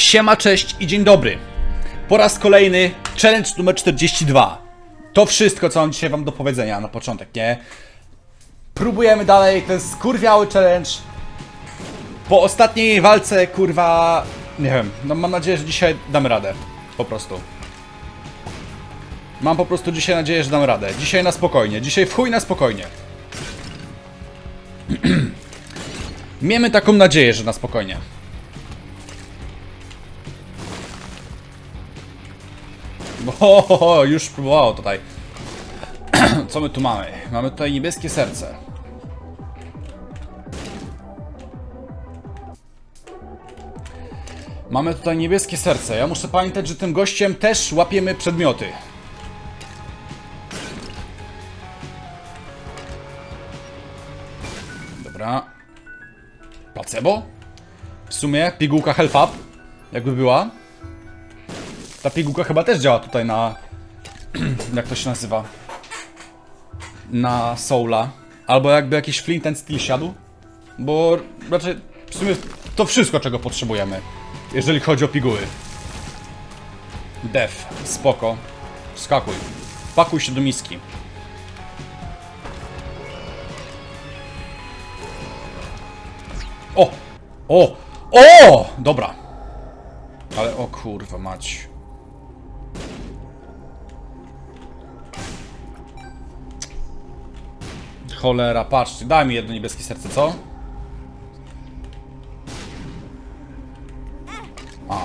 Siema, cześć i dzień dobry. Po raz kolejny challenge numer 42. To wszystko, co mam dzisiaj wam do powiedzenia na początek, nie? Próbujemy dalej ten skurwiały challenge. Po ostatniej walce, kurwa, nie wiem, no mam nadzieję, że dzisiaj damy radę. Po prostu. Mam po prostu dzisiaj nadzieję, że dam radę. Dzisiaj na spokojnie, dzisiaj w chuj na spokojnie. Miejmy taką nadzieję, że na spokojnie. O, już próbowało tutaj. Co my tu mamy? Mamy tutaj niebieskie serce. Mamy tutaj niebieskie serce. Ja muszę pamiętać, że tym gościem też łapiemy przedmioty. Dobra. Placebo? W sumie pigułka Health Up, jakby była. Ta pigułka chyba też działa tutaj na... jak to się nazywa? Na Soula. Albo jakby jakiś Flint and Steel siadł. Bo raczej w sumie to wszystko, czego potrzebujemy. Jeżeli chodzi o piguły. Def, spoko. Skakuj. Pakuj się do miski. O! O! O! Dobra. Ale o kurwa mać. Cholera, patrzcie, daj mi jedno niebieskie serce, co? A.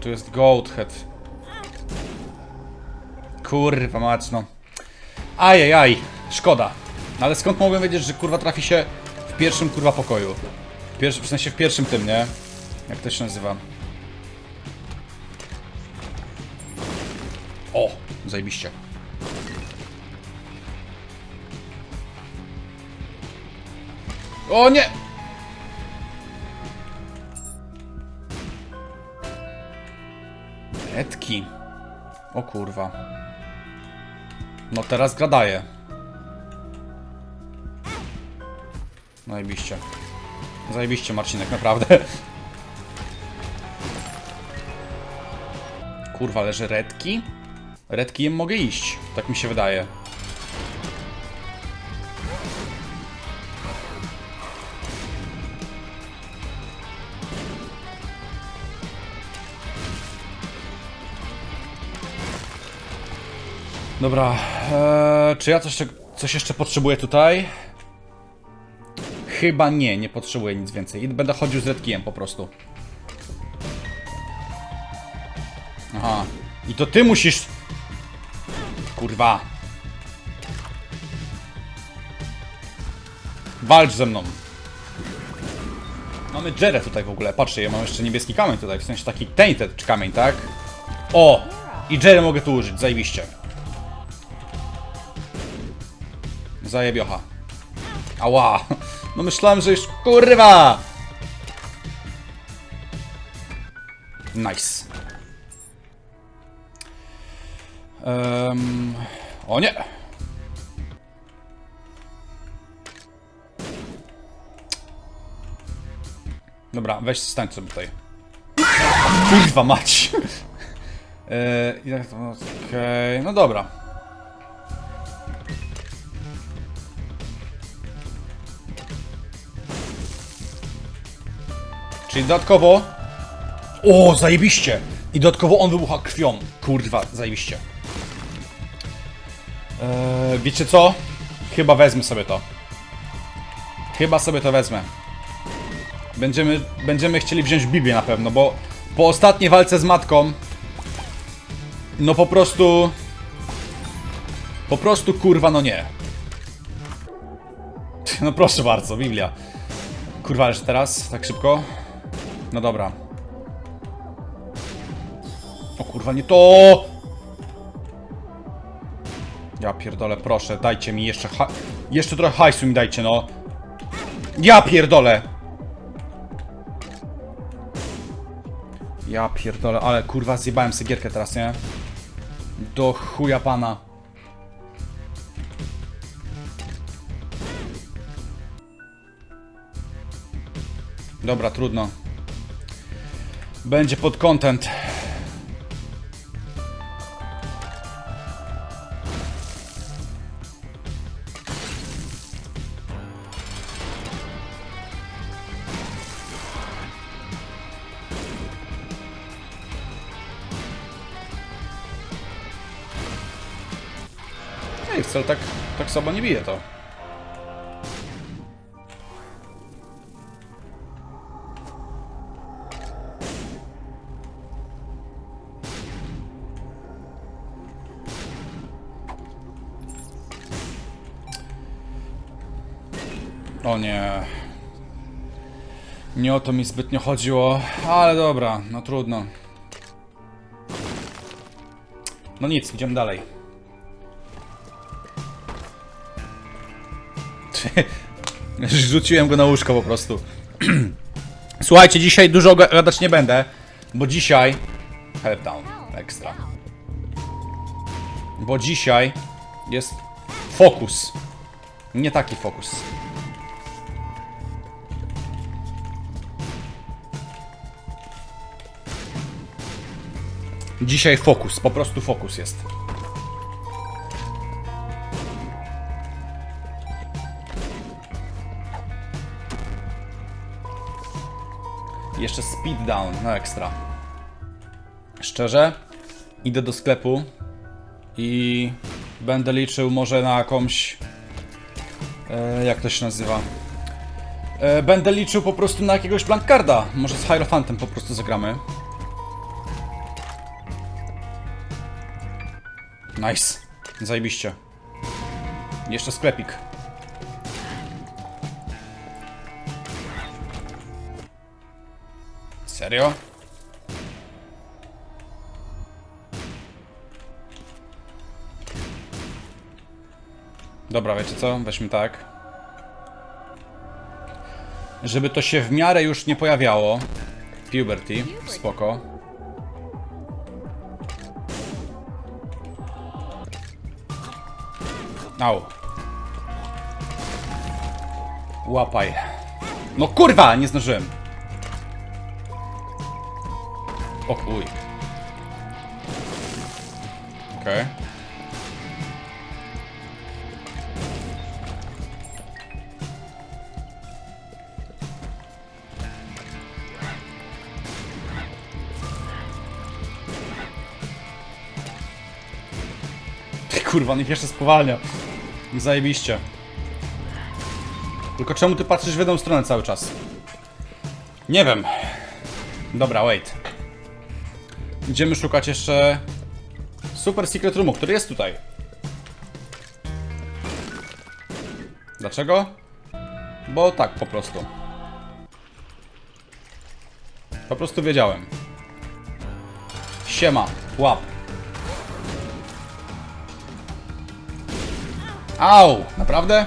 Tu jest Goat Head. Kurwa mać, no. Ajajaj, szkoda. No Ale skąd mogłem wiedzieć, że kurwa trafi się w pierwszym kurwa pokoju? Pierwszy, w sensie w pierwszym tym, nie? Jak to się nazywa? Zajebiście. O nie! Redki. O kurwa. No teraz gra daje. Zajebiście. Zajebiście Marcinek, naprawdę. Kurwa, leży redki? Redkijem mogę iść, tak mi się wydaje. Dobra, eee, czy ja coś, coś jeszcze potrzebuję tutaj? Chyba nie, nie potrzebuję nic więcej. I Będę chodził z redkijem po prostu. Aha. I to ty musisz... Kurwa. Walcz ze mną. Mamy Jerę tutaj w ogóle. Patrzcie, ja mam jeszcze niebieski kamień tutaj. W sensie taki tainted kamień, tak? O! I Jerry mogę tu użyć, zajebiście. Zajebiocha. Ała. No myślałem, że już... Kurwa! Nice. Um, o nie! Dobra, weź stań sobie tutaj. Kurwa mać! To... Okej, no dobra. Czyli dodatkowo... O, zajebiście! I dodatkowo on wybucha krwią. Kurwa, zajebiście. Eee, wiecie co? Chyba wezmę sobie to. Chyba sobie to wezmę. Będziemy, będziemy chcieli wziąć Biblię na pewno, bo po ostatniej walce z matką no po prostu po prostu kurwa no nie. No proszę bardzo, Biblia. Kurwa, ależ teraz tak szybko. No dobra. O kurwa, nie to! Ja pierdolę, proszę, dajcie mi jeszcze ha Jeszcze trochę hajsu mi dajcie, no. Ja pierdolę! Ja pierdolę, ale kurwa zjebałem sobie gierkę teraz, nie? Do chuja pana. Dobra, trudno. Będzie pod content. Słabo nie bije to. O nie. Nie o to mi zbytnio chodziło, ale dobra, no trudno. No nic, idziemy dalej. Rzuciłem go na łóżko po prostu. Słuchajcie, dzisiaj dużo ga- gadać nie będę, bo dzisiaj... Help down, ekstra. Bo dzisiaj jest fokus. Nie taki fokus. Dzisiaj fokus, po prostu fokus jest. Jeszcze speed down, no ekstra. Szczerze, idę do sklepu i będę liczył może na jakąś. E, jak to się nazywa? E, będę liczył po prostu na jakiegoś blankcarda. Może z Hierofantem po prostu zagramy. Nice. Zajebiście. Jeszcze sklepik. Serio? Dobra, wiecie co? Weźmy tak. Żeby to się w miarę już nie pojawiało. Puberty, spoko. Au. Łapaj. No kurwa, nie zdążyłem. O chuj. Okej. Ty Kurwa, niech jeszcze spowalnia. Zajebiście. Tylko czemu ty patrzysz w jedną stronę cały czas? Nie wiem. Dobra, wait. Idziemy szukać jeszcze Super Secret Roomu, który jest tutaj. Dlaczego? Bo tak, po prostu. Po prostu wiedziałem. Siema, łap. Au, naprawdę?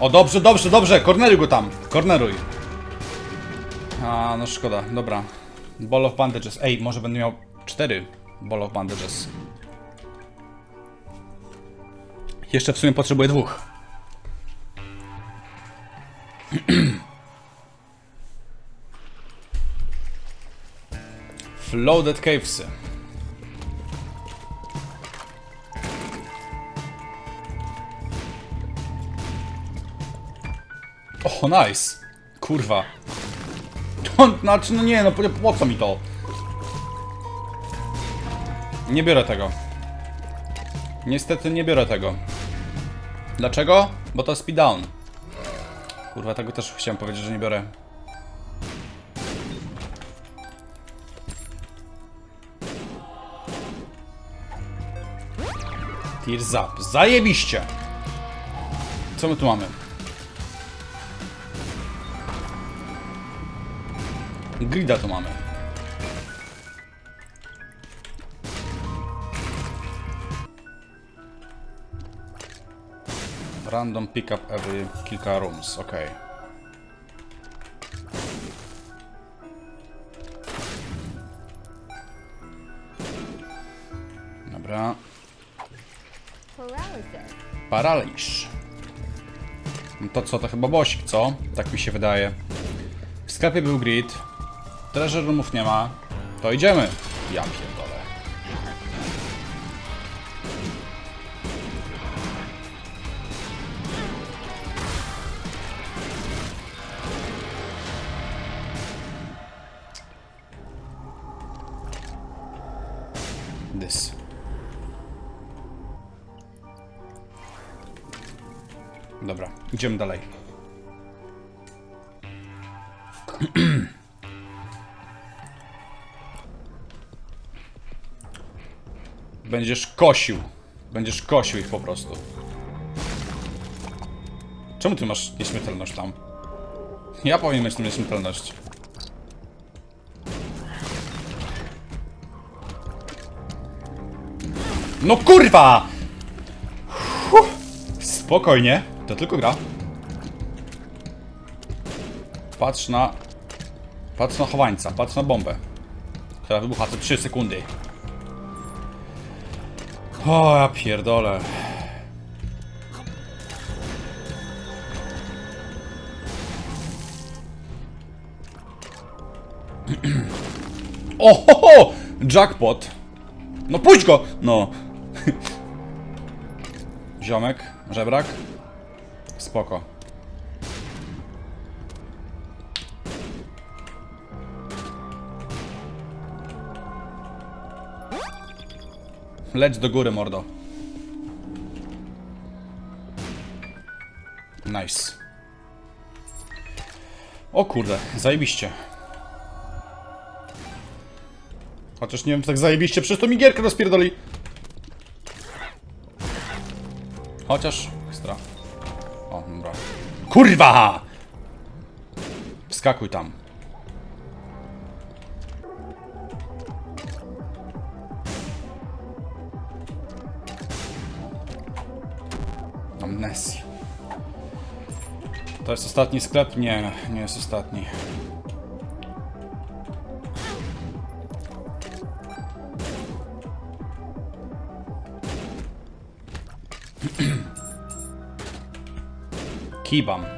O, dobrze, dobrze, dobrze, korneruj go tam, korneruj. A, no szkoda, dobra. Ball of bandages. Ej, może będę miał cztery ball of bandages. Jeszcze w sumie potrzebuję dwóch. Flooded Cavesy. O, nice. Kurwa. Znaczy, no nie, no po, po co mi to? Nie biorę tego. Niestety nie biorę tego. Dlaczego? Bo to speed down. Kurwa, tego też chciałem powiedzieć, że nie biorę. Tears up. Zajebiście! Co my tu mamy? Grida tu mamy. Random pickup every kilka rooms, ok. Dobra. Paraliż. No To co, to chyba bosik, co? Tak mi się wydaje. W sklepie był grid. Treasure roomów nie ma. To idziemy. Ja pierdolę. This. Dobra, idziemy dalej. Będziesz kosił. Będziesz kosił ich po prostu. Czemu ty masz nieśmiertelność tam? Ja powinien mieć nieśmiertelność. No kurwa! Fuh. Spokojnie, to tylko gra. Patrz na... Patrz na chowańca, patrz na bombę. Która wybucha co 3 sekundy. O, ja pierdolę. O, ho, ho! Jackpot. No puść go! No. Ziomek, żebrak. Spoko. Leć do góry, mordo. Nice. O kurde, zajebiście. Chociaż nie wiem, czy tak zajebiście, przez to mi gierkę rozpierdoli. Chociaż, ekstra. O, dobra. Kurwa! Wskakuj tam. Amnesja. To jest ostatni sklep? Nie, nie jest ostatni. Kibam.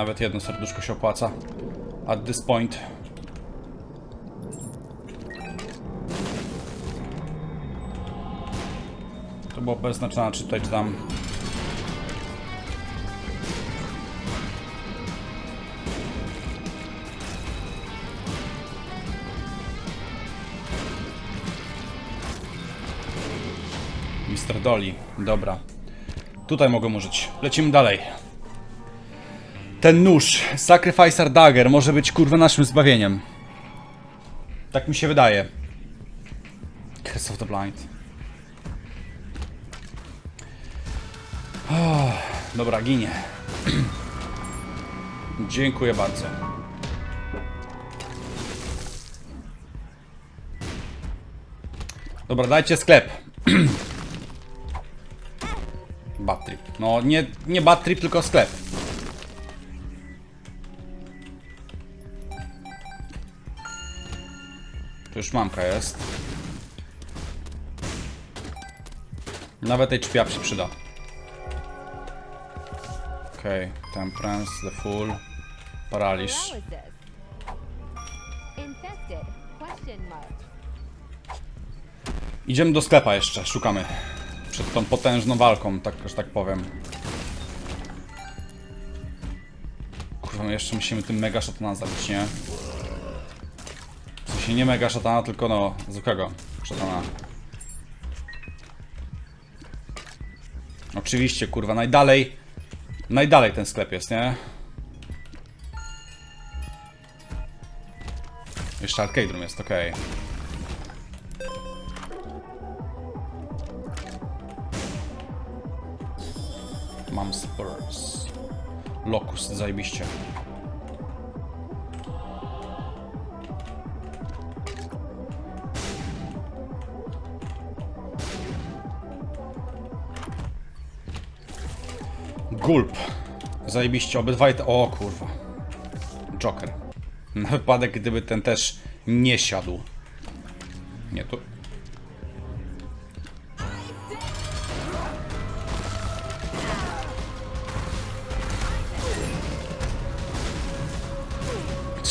Nawet jedno serduszko się opłaca. At this point. To było bez znaczenia, czy tutaj, tam. Mr. Dolly, dobra. Tutaj mogę użyć. Lecimy dalej. Ten nóż, Sacrificer Dagger, może być kurwa naszym zbawieniem. Tak mi się wydaje. Curse of the Blind. Oh, dobra, ginie. Dziękuję bardzo. Dobra, dajcie sklep. Trip. No, nie, nie trip, tylko sklep. Już mamka jest. Nawet tej czpiap się przyda. Okej, okay. temperance, the full, paraliż. Idziemy do sklepa jeszcze, szukamy. Przed tą potężną walką, tak, że tak powiem. Kurwa, my jeszcze musimy tym mega szatana zabić, nie? W sensie nie mega szatana, tylko no, zwykłego szatana. Oczywiście, kurwa, najdalej, najdalej ten sklep jest, nie? Jeszcze arcade room jest, okej. Mam Spurs. Locust, zajebiście. Gulp. Zajebiście, obydwaj te... O kurwa. Joker. Na wypadek, gdyby ten też nie siadł. Nie, to...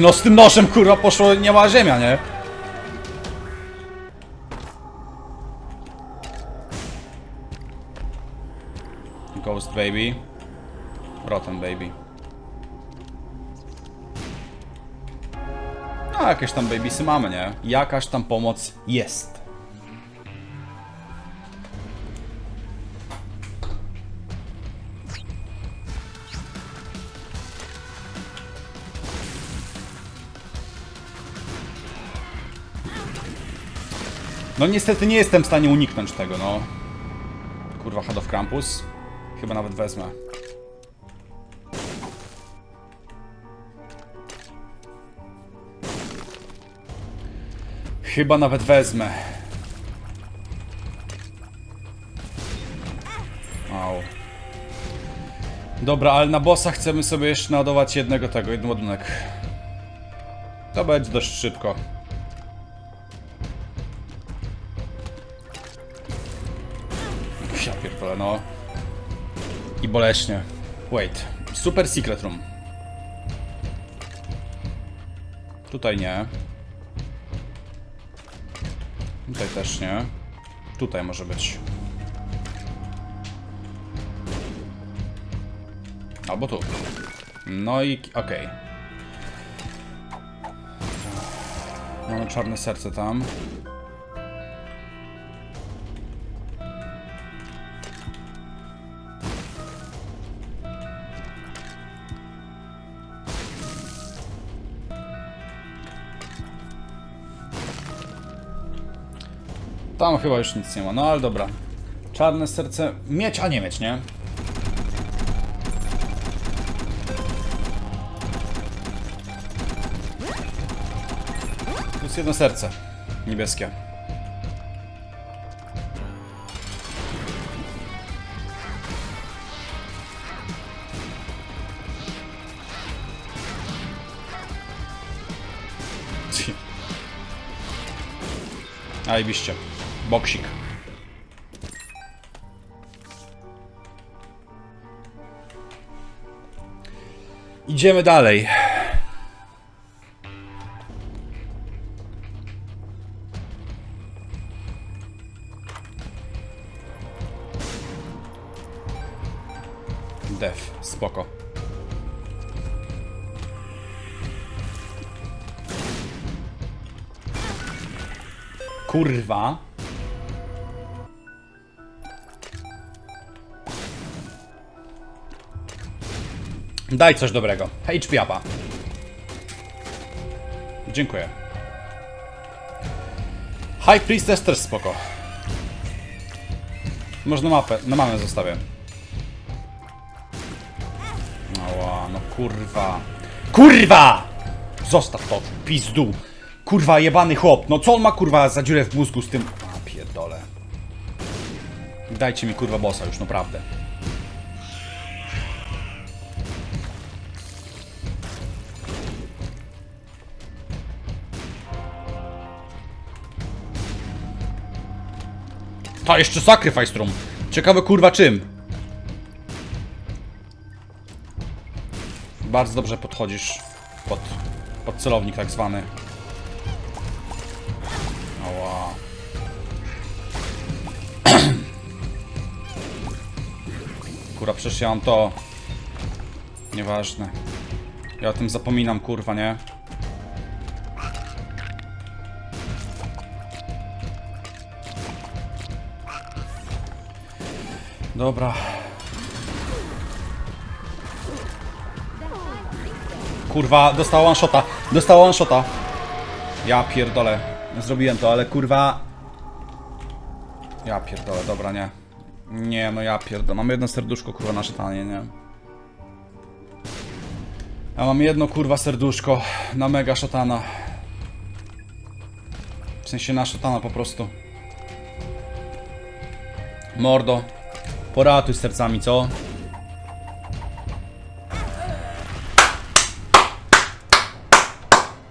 No z tym nożem kurwa poszło, nie ma ziemia, nie? Ghost baby. Rotten baby. No jakieś tam babysy mamy, nie? Jakaś tam pomoc jest. No niestety nie jestem w stanie uniknąć tego, no. Kurwa, Head of Krampus. Chyba nawet wezmę. Chyba nawet wezmę. Au. Dobra, ale na bossa chcemy sobie jeszcze naładować jednego tego, jeden ładunek. To będzie dość szybko. Ja pierdolę, no. I boleśnie. Wait. Super Secret Room. Tutaj nie. Tutaj też nie. Tutaj może być. Albo tu. No i okej. Mamy czarne serce tam. Tam chyba już nic nie ma, no ale dobra. Czarne serce. Mieć, a nie mieć, nie? Plus jedno serce. Niebieskie. Ci. Boksik. Idziemy dalej. Def, spoko. Kurwa. Daj coś dobrego. HP apa. Dziękuję. High Priestess też spoko. Można mapę, na mamę zostawię. Ała, no kurwa. Kurwa! Zostaw to, pizdu. Kurwa, jebany chłop. No co on ma kurwa za dziurę w mózgu z tym... A pierdole. Dajcie mi kurwa bossa już, naprawdę. Ta, jeszcze Sacrifice Room. Ciekawe kurwa czym. Bardzo dobrze podchodzisz pod, pod celownik tak zwany. Ała. Kurwa, przecież ja mam to... Nieważne. Ja o tym zapominam, kurwa, nie? Dobra. Kurwa, dostała one shota. Dostała one shota. Ja pierdolę. Zrobiłem to, ale kurwa. Ja pierdolę, dobra, nie. Nie, no ja pierdolę. Mam jedno serduszko, kurwa, na szatanie, nie? Ja mam jedno, kurwa, serduszko na mega szatana. W sensie na szatana po prostu. Mordo. Poratuj sercami, co?